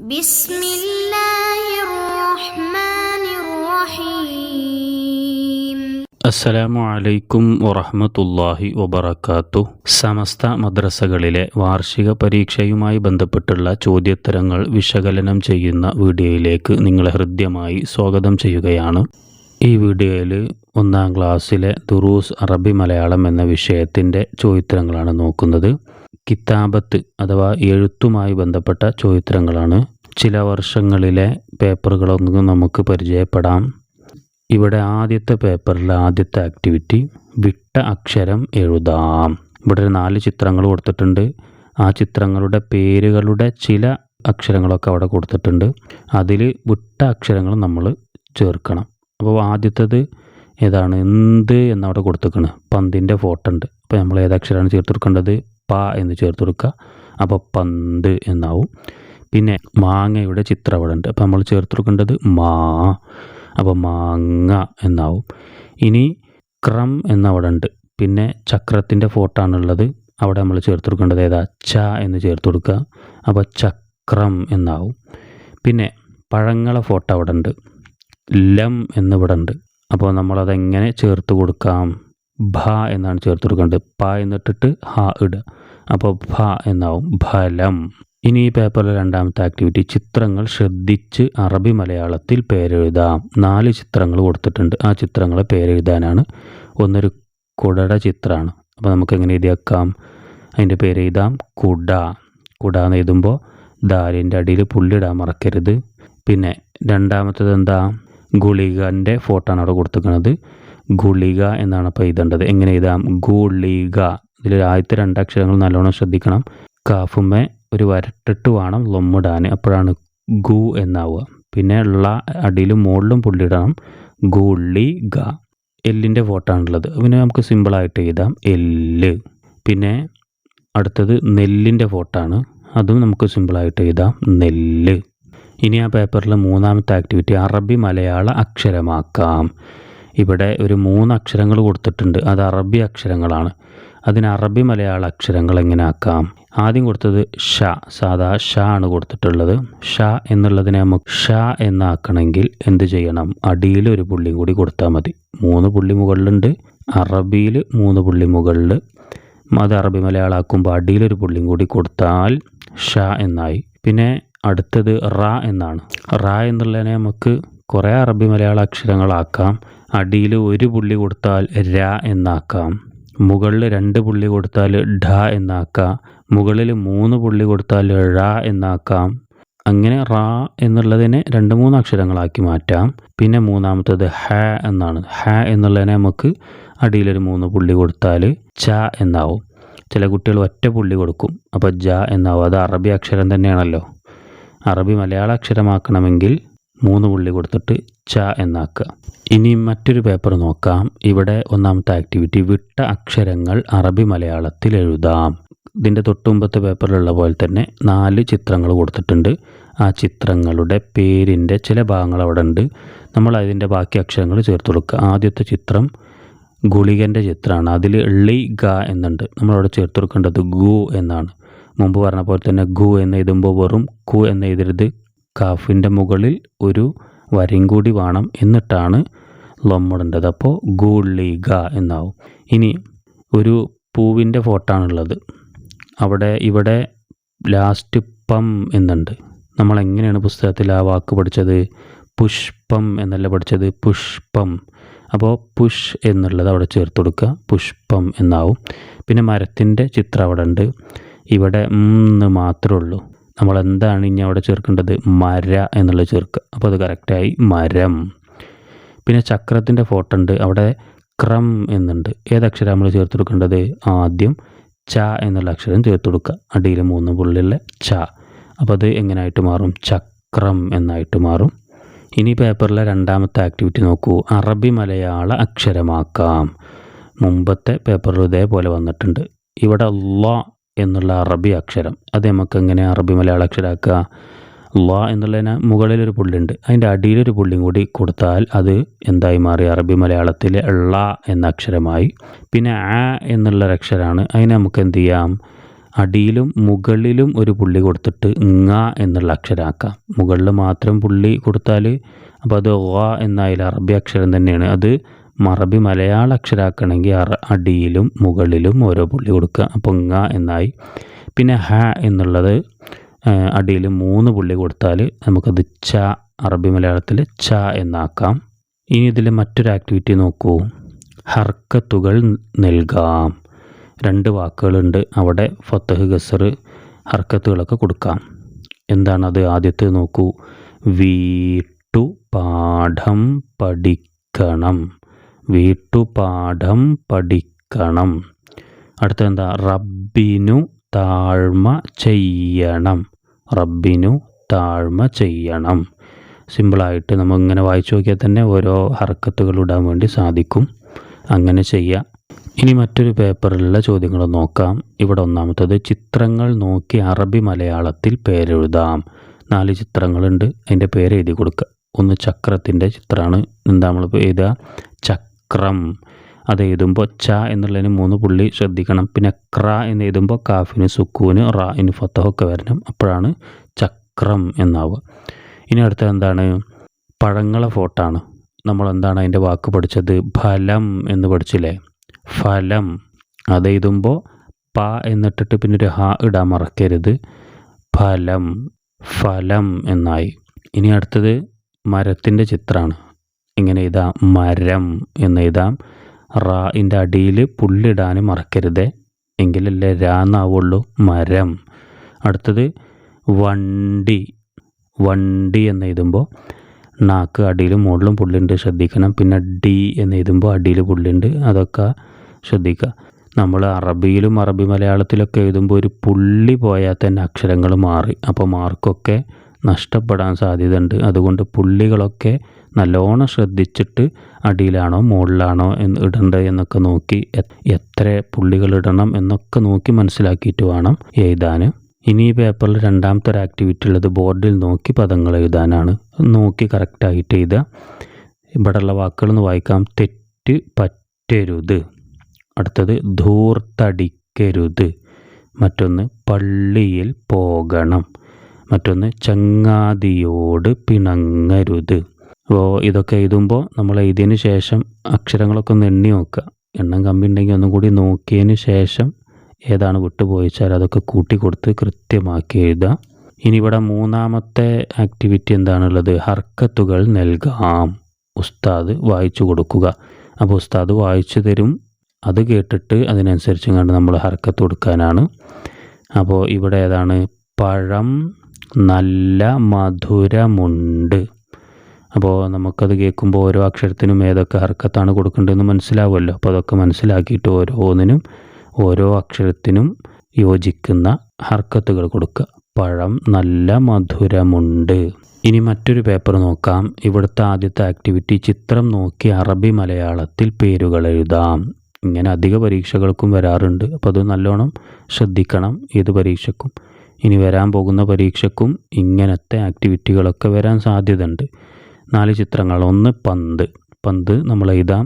بسم الله الرحمن الرحيم അസ്സലാമു അലൈക്കും വറഹ്മത്തുള്ളാഹി വബറകാത്തു സമസ്ത മദ്രസകളിലെ വാർഷിക പരീക്ഷയുമായി ബന്ധപ്പെട്ടുള്ള ചോദ്യോത്തരങ്ങൾ വിശകലനം ചെയ്യുന്ന വീഡിയോയിലേക്ക് നിങ്ങളെ ഹൃദ്യമായി സ്വാഗതം ചെയ്യുകയാണ് ഈ വീഡിയോയിൽ ഒന്നാം ക്ലാസ്സിലെ ദുറൂസ് അറബി മലയാളം എന്ന വിഷയത്തിൻ്റെ ചോദ്യോത്തരങ്ങളാണ് നോക്കുന്നത് കിതാബത്ത് അഥവാ എഴുത്തുമായി ബന്ധപ്പെട്ട ചോദ്യോത്തരങ്ങളാണ് ചില വർഷങ്ങളിലെ പേപ്പറുകളൊന്നും നമുക്ക് പരിചയപ്പെടാം. ഇവിടെ ആദ്യത്തെ പേപ്പറിലെ ആദ്യത്തെ ആക്ടിവിറ്റി വിട്ട അക്ഷരം എഴുതാം. ഇവിടെ നാല് ചിത്രങ്ങൾ കൊടുത്തിട്ടുണ്ട്. ആ ചിത്രങ്ങളുടെ പേരുകളുടെ ചില അക്ഷരങ്ങളൊക്കെ അവിടെ കൊടുത്തിട്ടുണ്ട്. അതിൽ വിട്ട അക്ഷരങ്ങൾ നമ്മൾ ചേർക്കണം. അപ്പോൾ ആദ്യത്തേത് ഏതാണ്? എന്ത് എന്നവിടെ കൊടുത്തേക്കണ് പന്തിന്റെ ഫോട്ടോ ഉണ്ട്. അപ്പോൾ നമ്മൾ ഏത് അക്ഷരമാണ് ചേർത്ത് കൊടുക്കേണ്ടത്? പ എന്ന് ചേർത്ത് കൊടുക്കുക. അപ്പോൾ പന്ത് എന്നാവും. പിന്നെ മാങ്ങയുടെ ചിത്രം അവിടെ ഉണ്ട് അപ്പോൾ നമ്മൾ ചേർത്ത് കൊടുക്കേണ്ടത് മാ. അപ്പോൾ മാങ്ങ എന്നാവും. ഇനി ക്രം എന്നവിടെ ഉണ്ട് പിന്നെ ചക്രത്തിന്റെ ഫോട്ടോ ആണുള്ളത് അവിടെ നമ്മൾ ചേർത്ത് കൊടുക്കേണ്ടത് ഏതാ? ച എന്ന് ചേർത്ത് കൊടുക്കുക അപ്പോൾ ചക്രം എന്നാവും. പിന്നെ പഴങ്ങളെ ഫോട്ടോ അവിടെ ഉണ്ട് ലം എന്നിവിടെ ഉണ്ട് അപ്പോൾ നമ്മളതെങ്ങനെ ചേർത്ത് കൊടുക്കാം ഭ എന്നാണ് ചേർത്ത് കൊടുക്കേണ്ടത് പ എന്നിട്ടിട്ട് ഹ ഇടുക. അപ്പോൾ ഭ എന്നാവും. ഫലം. ഇനി ഈ പേപ്പറിലെ രണ്ടാമത്തെ ആക്ടിവിറ്റി ചിത്രങ്ങൾ ശ്രദ്ധിച്ച് അറബി മലയാളത്തിൽ പേരെഴുതാം. നാല് ചിത്രങ്ങൾ കൊടുത്തിട്ടുണ്ട്. ആ ചിത്രങ്ങളെ പേരെഴുതാനാണ്. ഒന്നൊരു കുടയുടെ ചിത്രമാണ് അപ്പോൾ നമുക്ക് എങ്ങനെ എഴുതിയാക്കാം? അതിന്റെ പേര് എഴുതാം. കുട. കുട എന്ന് എഴുതുമ്പോൾ ദാലിന്റെ അടിയിൽ പുള്ളിടാൻ മറക്കരുത്. പിന്നെ രണ്ടാമത്തത് എന്താ? ഗുളികന്റെ ഫോട്ടോ ആണ് അവിടെ കൊടുത്തിരിക്കുന്നത്. ഗുളിക എന്നാണ് അപ്പോൾ എഴുതേണ്ടത്. എങ്ങനെ എഴുതാം? ഗുളിക. ഇതിൽ ആദ്യത്തെ രണ്ടക്ഷരങ്ങൾ നല്ലോണം ശ്രദ്ധിക്കണം. കാഫുമ്മേ ഒരു വരട്ടിട്ട് വേണം ലൊമ്മിടാൻ. അപ്പോഴാണ് ഗു എന്നാവുക. പിന്നെ ഉള്ള അടിയിലും മുകളിലും പുള്ളിയിടണം. ഗുള്ളി ഗ. എല്ലിന്റെ ഫോട്ടാണുള്ളത് പിന്നെ നമുക്ക് സിമ്പിളായിട്ട് എഴുതാം. എല്ല്. പിന്നെ അടുത്തത് നെല്ലിന്റെ ഫോട്ടാണ് അതും നമുക്ക് സിമ്പിളായിട്ട് എഴുതാം. നെല്ല്. ഇനി ആ പേപ്പറിൽ മൂന്നാമത്തെ ആക്ടിവിറ്റി അറബി മലയാള അക്ഷരമാക്കാം. ഇവിടെ ഒരു മൂന്ന് അക്ഷരങ്ങൾ കൊടുത്തിട്ടുണ്ട്. അത് അറബി അക്ഷരങ്ങളാണ്. അതിന് അറബി മലയാള അക്ഷരങ്ങൾ എങ്ങനെ ആക്കാം? ആദ്യം കൊടുത്തത് ഷ സാധാ ഷ ആണ് കൊടുത്തിട്ടുള്ളത്. ഷ എന്നുള്ളതിനെ നമുക്ക് ഷ എന്നാക്കണമെങ്കിൽ എന്ത് ചെയ്യണം? അടിയിൽ ഒരു പുള്ളിയും കൂടി കൊടുത്താൽ മതി. മൂന്ന് പുള്ളി മുകളിലുണ്ട് അറബിയിൽ മൂന്ന് പുള്ളി മുകളിൽ അത് അറബി മലയാളമാക്കുമ്പോൾ അടിയിലൊരു പുള്ളിയും കൂടി കൊടുത്താൽ ഷ എന്നായി. പിന്നെ അടുത്തത് റ എന്നാണ്. റ എന്നുള്ളതിനെ നമുക്ക് കുറേ അറബി മലയാള അക്ഷരങ്ങളാക്കാം അടിയിൽ ഒരു പുള്ളി കൊടുത്താൽ ര എന്നാക്കാം. മുകളിൽ രണ്ട് പുള്ളി കൊടുത്താൽ ഢ എന്നാക്കാം. മുകളിൽ മൂന്ന് പുള്ളി കൊടുത്താൽ ഴ എന്നാക്കാം. അങ്ങനെ റ എന്നുള്ളതിനെ രണ്ട് മൂന്ന് അക്ഷരങ്ങളാക്കി മാറ്റാം. പിന്നെ മൂന്നാമത്തത് ഹ എന്നാണ്. ഹ എന്നുള്ളതിനെ നമുക്ക് അടിയിലൊരു മൂന്ന് പുള്ളി കൊടുത്താൽ ച എന്നാവും. ചില കുട്ടികൾ ഒറ്റ പുള്ളി കൊടുക്കും. അപ്പോൾ ജ എന്നാവും. അത് അറബി അക്ഷരം തന്നെയാണല്ലോ. അറബി മലയാള അക്ഷരമാക്കണമെങ്കിൽ മൂന്ന് പുള്ളി കൊടുത്തിട്ട് ച എന്നാക്കുക ഇനി മറ്റൊരു പേപ്പർ നോക്കാം. ഇവിടെ ഒന്നാമത്തെ ആക്ടിവിറ്റി വിട്ട അക്ഷരങ്ങൾ അറബി മലയാളത്തിൽ എഴുതാം. ഇതിന്റെ തൊട്ടുമുമ്പത്തെ പേപ്പറിലുള്ള പോലെ തന്നെ നാല് ചിത്രങ്ങൾ കൊടുത്തിട്ടുണ്ട്. ആ ചിത്രങ്ങളുടെ പേരിന്റെ ചില ഭാഗങ്ങൾ അവിടെ ഉണ്ട്. നമ്മൾ അതിന്റെ ബാക്കി അക്ഷരങ്ങൾ ചേർത്ത് കൊടുക്കുക. ആദ്യത്തെ ചിത്രം ഗുളികന്റെ ചിത്രമാണ്. അതിൽ ളി ഗ എന്നുണ്ട്. നമ്മളവിടെ ചേർത്ത് കൊടുക്കേണ്ടത് ഗു എന്നാണ്. മുമ്പ് പറഞ്ഞ പോലെ തന്നെ ഗു എന്ന് എഴുതുമ്പോൾ വെറും കു എന്ന് എഴുതരുത്. കാഫിന്റെ മുകളിൽ ഒരു വരയും കൂടി വേണം എന്നിട്ടാണ് ലൊമ്മിടേണ്ടത്. അപ്പോൾ ഗുളിക എന്നാവും. ഇനി ഒരു പൂവിന്റെ ഫോട്ടോ ആണുള്ളത്. അവിടെ ഇവിടെ ലാസ്റ്റ് പം എന്നുണ്ട്. നമ്മൾ എങ്ങനെയാണ് പുസ്തകത്തിൽ ആ വാക്ക് പഠിച്ചത്? പുഷ്പം എന്നല്ല പഠിച്ചത്? പുഷ്പം. അപ്പോൾ പുഷ് എന്നുള്ളത് അവിടെ ചേർത്ത് കൊടുക്കുക. പുഷ്പം എന്നാവും. പിന്നെ മരത്തിന്റെ ചിത്രം അവിടെ ഉണ്ട്. ഇവിടെ മാത്രമേ ഉള്ളൂ. നമ്മൾ എന്താണ് ഇനി അവിടെ ചേർക്കേണ്ടത്? മര എന്നുള്ളത് ചേർക്കുക അപ്പോൾ അത് കറക്റ്റായി. മരം. പിന്നെ ചക്രത്തിന്റെ ഫോട്ടോ ഉണ്ട്. അവിടെ ക്രം എന്നുണ്ട്. ഏത് അക്ഷരം നമ്മൾ ചേർത്ത് കൊടുക്കേണ്ടത്? ആദ്യം ച എന്നുള്ള അക്ഷരം ചേർത്ത് കൊടുക്കുക. അടിയിൽ മൂന്ന് പുള്ളിയുള്ള ച. അപ്പോൾ അത് എങ്ങനെയായിട്ട് മാറും? ചക്രം എന്നായിട്ട് മാറും. ഇനി പേപ്പറിലെ രണ്ടാമത്തെ ആക്ടിവിറ്റി നോക്കൂ. അറബി മലയാള അക്ഷരമാക്കാം. മുമ്പത്തെ പേപ്പറിൽ ഇതേപോലെ വന്നിട്ടുണ്ട്. ഇവിടെ ല എന്നുള്ള അറബി അക്ഷരം. അത് നമുക്ക് എങ്ങനെ അറബി മലയാള അക്ഷരമാക്കുക ല എന്നുള്ളതിന് മുകളിലൊരു പുള്ളിയുണ്ട്. അതിന്റെ അടിയിലൊരു പുള്ളിയും കൂടി കൊടുത്താൽ അത് എന്തായി മാറി? അറബി മലയാളത്തിലെ ള എന്ന അക്ഷരമായി. പിന്നെ ആ എന്നുള്ള അക്ഷരമാണ് അതിനെ നമുക്ക് എന്ത് ചെയ്യാം? അടിയിലും മുകളിലും ഒരു പുള്ളി കൊടുത്തിട്ട് ങ എന്നുള്ള അക്ഷരാക്കാം. മുകളിൽ മാത്രം പുള്ളി കൊടുത്താൽ അപ്പോൾ അത് വ എന്നായാലും അറബി അക്ഷരം തന്നെയാണ്. അത് മറബി മലയാള അക്ഷരാക്കണമെങ്കിൽ അറ അടിയിലും മുകളിലും ഓരോ പുള്ളി കൊടുക്കുക. അപ്പോൾ ങ എന്നായി. പിന്നെ ഹ എന്നുള്ളത് അടിയിൽ മൂന്ന് പുള്ളി കൊടുത്താൽ നമുക്കത് ച അറബി മലയാളത്തിൽ ച എന്നാക്കാം. ഇനി ഇതിൽ മറ്റൊരു ആക്ടിവിറ്റി നോക്കൂ. ഹർക്കത്തുകൾ നൽകാം. രണ്ട് വാക്കുകളുണ്ട്. അവിടെ ഫത്തഹ് ഗസർ ഹർക്കത്തുകളൊക്കെ കൊടുക്കാം. എന്താണത്? ആദ്യത്തെ നോക്കൂ. വീട്ടു പാഠം പഠിക്കണം. വീട്ടുപാഠം പഠിക്കണം. അടുത്തെന്താ റബ്ബിനു താഴ്മ ചെയ്യണം. റബ്ബിനു താഴ്മ ചെയ്യണം. സിമ്പിളായിട്ട് നമ്മൾ ഇങ്ങനെ വായിച്ചു നോക്കിയാൽ തന്നെ ഓരോ ഹർക്കത്തുകൾ ഇടാൻ വേണ്ടി സാധിക്കും. അങ്ങനെ ചെയ്യാം. ഇനി മറ്റൊരു പേപ്പറിലുള്ള ചോദ്യങ്ങൾ നോക്കാം. ഇവിടെ ഒന്നാമത്തത് ചിത്രങ്ങൾ നോക്കി അറബി മലയാളത്തിൽ പേരെഴുതാം. നാല് ചിത്രങ്ങളുണ്ട്. അതിന്റെ പേര് എഴുതി കൊടുക്കുക. ഒന്ന് ചക്രത്തിന്റെ ചിത്രമാണ്. എന്താ നമ്മൾ എഴുതുക? ചക്രം അത് എഴുതുമ്പോൾ ച എന്നുള്ളതിന് മൂന്ന് പുള്ളി ശ്രദ്ധിക്കണം. പിന്നെ ക്ര എന്ന് എഴുതുമ്പോൾ കാഫിന് സുക്കൂന് ഇന് ഫത്തഹൊക്കെ വരണം. അപ്പോഴാണ് ചക്രം എന്നാവുക. ഇനി അടുത്ത എന്താണ്? പഴങ്ങളെ ഫോട്ടാണ്. നമ്മൾ എന്താണ് അതിന്റെ വാക്ക് പഠിച്ചത്? ഫലം എന്ന് പഠിച്ചില്ലേ? ഫലം. അത് എഴുതുമ്പോൾ പ എന്നിട്ടിട്ട് പിന്നെ ഒരു ഹ ഇടാൻ മറക്കരുത്. ഫലം. ഫലം എന്നായി. ഇനി അടുത്തത് മരത്തിന്റെ ചിത്രമാണ് ഇങ്ങനെ എഴുതാം മരം എന്ന് എഴുതാം. റായിന്റെ അടിയിൽ പുല്ലിടാൻ മറക്കരുത്. എങ്കിലല്ലേ രാന്നാവുള്ളൂ മരം. അടുത്തത് വണ്ടി. വണ്ടി എന്ന് എഴുതുമ്പോൾ നാക്ക് അടിയിലും മുകളിലും പുള്ളിണ്ട് ശ്രദ്ധിക്കണം. പിന്നെ ഡി എന്ന് എഴുതുമ്പോൾ അടിയിൽ പുള്ളിണ്ട് അതൊക്കെ ശ്രദ്ധിക്കുക. നമ്മൾ അറബിയിലും അറബി മലയാളത്തിലൊക്കെ എഴുതുമ്പോൾ ഒരു പുള്ളി പോയാൽ തന്നെ അക്ഷരങ്ങൾ മാറി. അപ്പോൾ മാർക്കൊക്കെ നഷ്ടപ്പെടാൻ സാധ്യതയുണ്ട്. അതുകൊണ്ട് പുള്ളികളൊക്കെ നല്ലോണം ശ്രദ്ധിച്ചിട്ട് അടിയിലാണോ മുകളിലാണോ എന്ന് ഇടേണ്ടത് എന്നൊക്കെ നോക്കി എത്ര പുള്ളികൾ ഇടണം എന്നൊക്കെ നോക്കി മനസ്സിലാക്കിയിട്ട് വേണം എഴുതാൻ. ഇനി ഈ പേപ്പറിൽ രണ്ടാമത്തെ ഒരു ആക്ടിവിറ്റി ഉള്ളത് ബോർഡിൽ നോക്കി പദങ്ങൾ എഴുതാനാണ്. നോക്കി കറക്റ്റായിട്ട് എഴുതുക. ഇവിടെയുള്ള വാക്കുകളൊന്ന് വായിക്കാം. തെറ്റ് പറ്റരുത്. അടുത്തത് ധൂർത്തടിക്കരുത്. മറ്റൊന്ന് പള്ളിയിൽ പോകണം. മറ്റൊന്ന് ചങ്ങാതിയോട് പിണങ്ങരുത്. അപ്പോൾ ഇതൊക്കെ എഴുതുമ്പോൾ നമ്മൾ എഴുതിയതിന് ശേഷം അക്ഷരങ്ങളൊക്കെ ഒന്ന് എണ്ണി നോക്കുക. എണ്ണം കമ്മി ഉണ്ടെങ്കിൽ ഒന്നും കൂടി നോക്കിയതിന് ശേഷം ഏതാണ് വിട്ടുപോയിച്ചാൽ അതൊക്കെ കൂട്ടി കൊടുത്ത് കൃത്യമാക്കി എഴുതുക. ഇനി ഇവിടെ മൂന്നാമത്തെ ആക്ടിവിറ്റി എന്താണുള്ളത്? ഹർക്കത്തുകൾ നൽകാം. ഉസ്താദ് വായിച്ചു കൊടുക്കുക. അപ്പോൾ ഉസ്താദ് വായിച്ചു തരും. അത് കേട്ടിട്ട് അതിനനുസരിച്ച് കണ്ട് നമ്മൾ ഹർക്കത്ത് കൊടുക്കാനാണ്. അപ്പോൾ ഇവിടെ ഏതാണ്? പഴം നല്ല മധുരമുണ്ട്. അപ്പോൾ നമുക്കത് കേൾക്കുമ്പോൾ ഓരോ അക്ഷരത്തിനും ഏതൊക്കെ ഹർക്കത്താണ് കൊടുക്കേണ്ടതെന്ന് മനസ്സിലാവുമല്ലോ. അപ്പോൾ അതൊക്കെ മനസ്സിലാക്കിയിട്ട് ഓരോന്നിനും ഓരോ അക്ഷരത്തിനും യോജിക്കുന്ന ഹർക്കത്തുകൾ കൊടുക്കുക. പഴം നല്ല മധുരമുണ്ട്. ഇനി മറ്റൊരു പേപ്പർ നോക്കാം. ഇവിടുത്തെ ആദ്യത്തെ ആക്ടിവിറ്റി ചിത്രം നോക്കി അറബി മലയാളത്തിൽ പേരുകൾ എഴുതാം. ഇങ്ങനെ അധിക പരീക്ഷകൾക്കും വരാറുണ്ട്. അപ്പോൾ അത് നല്ലോണം ശ്രദ്ധിക്കണം ഏത് പരീക്ഷക്കും. ഇനി വരാൻ പോകുന്ന പരീക്ഷക്കും ഇങ്ങനത്തെ ആക്ടിവിറ്റികളൊക്കെ വരാൻ സാധ്യതയുണ്ട്. നാല് ചിത്രങ്ങൾ. ഒന്ന് പന്ത്. പന്ത് നമ്മൾ എഴുതാം.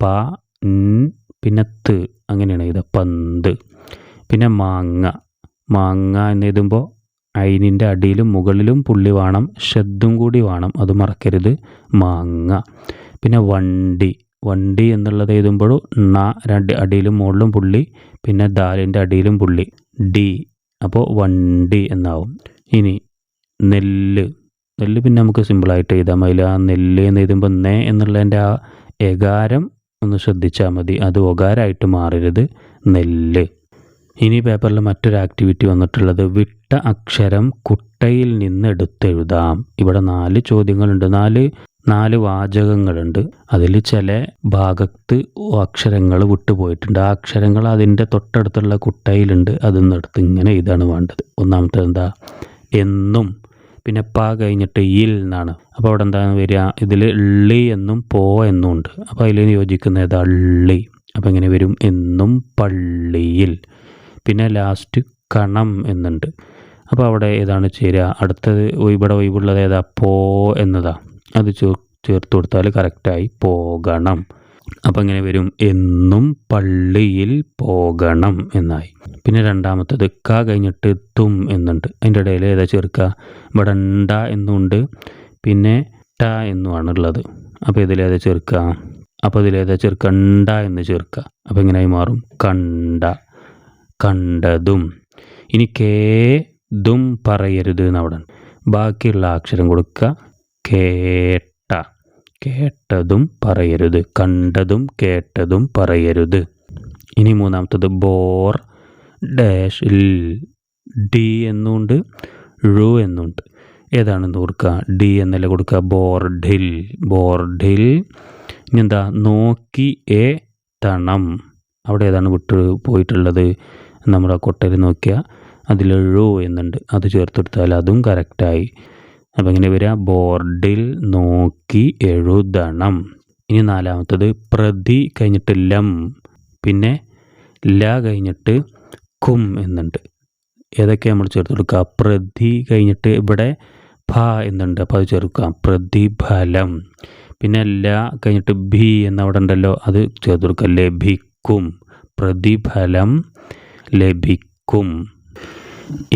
പ പിന്നെ ത് അങ്ങനെയാണ് എഴുതുക പന്ത്. പിന്നെ മാങ്ങ. മാങ്ങ എന്ന് എഴുതുമ്പോൾ അയിനിന്റെ അടിയിലും മുകളിലും പുള്ളി വേണം. ഷെദ്ദും കൂടി വേണം. അത് മറക്കരുത്. മാങ്ങ. പിന്നെ വണ്ടി. വണ്ടി എന്നുള്ളത് എഴുതുമ്പോഴും ണ രണ്ട് അടിയിലും മുകളിലും പുള്ളി പിന്നെ ദാലിന്റെ അടിയിലും പുള്ളി. ഡി. അപ്പോൾ വണ്ടി എന്നാവും. ഇനി നെല്ല്. നെല്ല് പിന്നെ നമുക്ക് സിമ്പിളായിട്ട് എഴുതാം. അതിൽ ആ നെല്ല് എന്ന് എഴുതുമ്പോൾ നേ എന്നുള്ളതിന്റെ ആ എകാരം ഒന്ന് ശ്രദ്ധിച്ചാൽ മതി. അത് ഒകാരമായിട്ട് മാറരുത്. നെല്ല്. ഇനി പേപ്പറിൽ മറ്റൊരു ആക്ടിവിറ്റി വന്നിട്ടുള്ളത് വിട്ട അക്ഷരം കുട്ടയിൽ നിന്ന് എടുത്തെഴുതാം ഇവിടെ നാല് ചോദ്യങ്ങളുണ്ട്. നാല് നാല് വാചകങ്ങളുണ്ട്. അതിൽ ചില ഭാഗത്ത് അക്ഷരങ്ങൾ വിട്ടുപോയിട്ടുണ്ട് ആ അക്ഷരങ്ങൾ അതിന്റെ തൊട്ടടുത്തുള്ള കുട്ടയിലുണ്ട്. അതിൽ നിന്നെടുത്ത് ഇങ്ങനെ ഇതാണ് വേണ്ടത്. ഒന്നാമത്തെ എന്താ എന്നും. പിന്നെ പ കഴിഞ്ഞിട്ട് ഇൽ എന്നാണ്. അപ്പോൾ അവിടെ എന്താണ് വരിക? ഇതിൽ ള്ളി എന്നും പോ എന്നും ഉണ്ട് അപ്പോൾ അതിൽ യോജിക്കുന്ന ഏതാ? അപ്പോൾ ഇങ്ങനെ വരും എന്നും പള്ളിയിൽ. പിന്നെ ലാസ്റ്റ് കണം എന്നുണ്ട്. അപ്പോൾ അവിടെ ഏതാണ് ചേരുക? അടുത്തത് ഇവിടെ ഒഴിവുള്ളത് ഏതാ? പോ എന്നതാ. അത് ചേർ ചേർത്ത് കൊടുത്താൽ കറക്റ്റായി പോകണം. അപ്പം ഇങ്ങനെ വരും. എന്നും പള്ളിയിൽ പോകണം എന്നായി. പിന്നെ രണ്ടാമത്തത് ക കഴിഞ്ഞിട്ട് തും എന്നുണ്ട്. അതിന്റെ ഇടയിൽ ഏതാ ചേർക്കുക ഇവിടെ ണ്ട എന്നുണ്ട്. പിന്നെ ട എന്നുമാണ് ഉള്ളത് അപ്പോൾ ഇതിലേതാ ചേർക്കുക അപ്പോൾ ഇതിലേതാ ചേർക്കുക എന്ന് ചേർക്കുക അപ്പോൾ എങ്ങനെയായി മാറും. കണ്ട കണ്ടതും. ഇനി കേ ദും പറയരുത് എന്നവിടെ ബാക്കിയുള്ള അക്ഷരം കൊടുക്കുക കേട്ട. കേട്ടതും പറയരുത് കണ്ടതും കേട്ടതും പറയരുത്. ഇനി മൂന്നാമത്തത് ബോർ ഡാഷ് ഇൽ ഡി എന്നുണ്ട് ഴു എന്നുണ്ട്. ഏതാണ് നോക്കുക ഡി എന്നല്ല കൊടുക്കുക ബോർഡിൽ ബോർഡിൽ ഇനി എന്താ? നോക്കി എ തണം. അവിടെ ഏതാണ് വിട്ട് പോയിട്ടുള്ളത്? നമ്മുടെ കൊട്ടയിൽ നോക്കിയാൽ അതിൽ ഴു എന്നുണ്ട്. അത് ചേർത്ത് കൊടുത്താൽ അതും കറക്റ്റായി അപ്പം ഇങ്ങനെ വരിക. ബോർഡിൽ നോക്കി എഴുതണം. ഇനി നാലാമത്തത് പ്രതി കഴിഞ്ഞിട്ട് ലം പിന്നെ ല കഴിഞ്ഞിട്ട് കും എന്നുണ്ട്. ഏതൊക്കെ നമ്മൾ ചേർത്ത് കൊടുക്കുക? പ്രതി കഴിഞ്ഞിട്ട് ഇവിടെ ഭ എന്നുണ്ട്. അപ്പോൾ അത് ചേർക്കാം പ്രതിഫലം. പിന്നെ ല കഴിഞ്ഞിട്ട് ഭി എന്നവിടെ ഉണ്ടല്ലോ അത് ചേർത്ത് കൊടുക്കുക. ലഭിക്കും. പ്രതിഫലം ലഭിക്കും.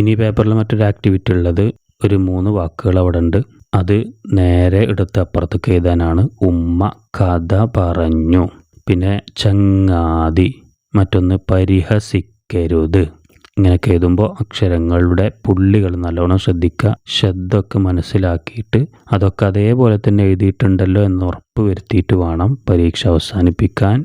ഇനി പേപ്പറിൽ മറ്റൊരു ആക്ടിവിറ്റി ഉള്ളത്. ഒരു മൂന്ന് വാക്കുകൾ അവിടെ ഉണ്ട്. അത് നേരെ എടുത്ത് അപ്പുറത്തേക്ക് എഴുതാനാണ്. ഉമ്മ കഥ പറഞ്ഞു. പിന്നെ ചങ്ങാതി. മറ്റൊന്ന് പരിഹസിക്കരുത്. ഇങ്ങനെയൊക്കെ എഴുതുമ്പോൾ അക്ഷരങ്ങളുടെ പുള്ളികൾ നല്ലോണം ശ്രദ്ധിക്കുക. ശബ്ദമൊക്കെ മനസ്സിലാക്കിയിട്ട് അതൊക്കെ അതേപോലെ തന്നെ എഴുതിയിട്ടുണ്ടല്ലോ എന്ന് ഉറപ്പ് വരുത്തിയിട്ട് വേണം പരീക്ഷ അവസാനിപ്പിക്കാൻ.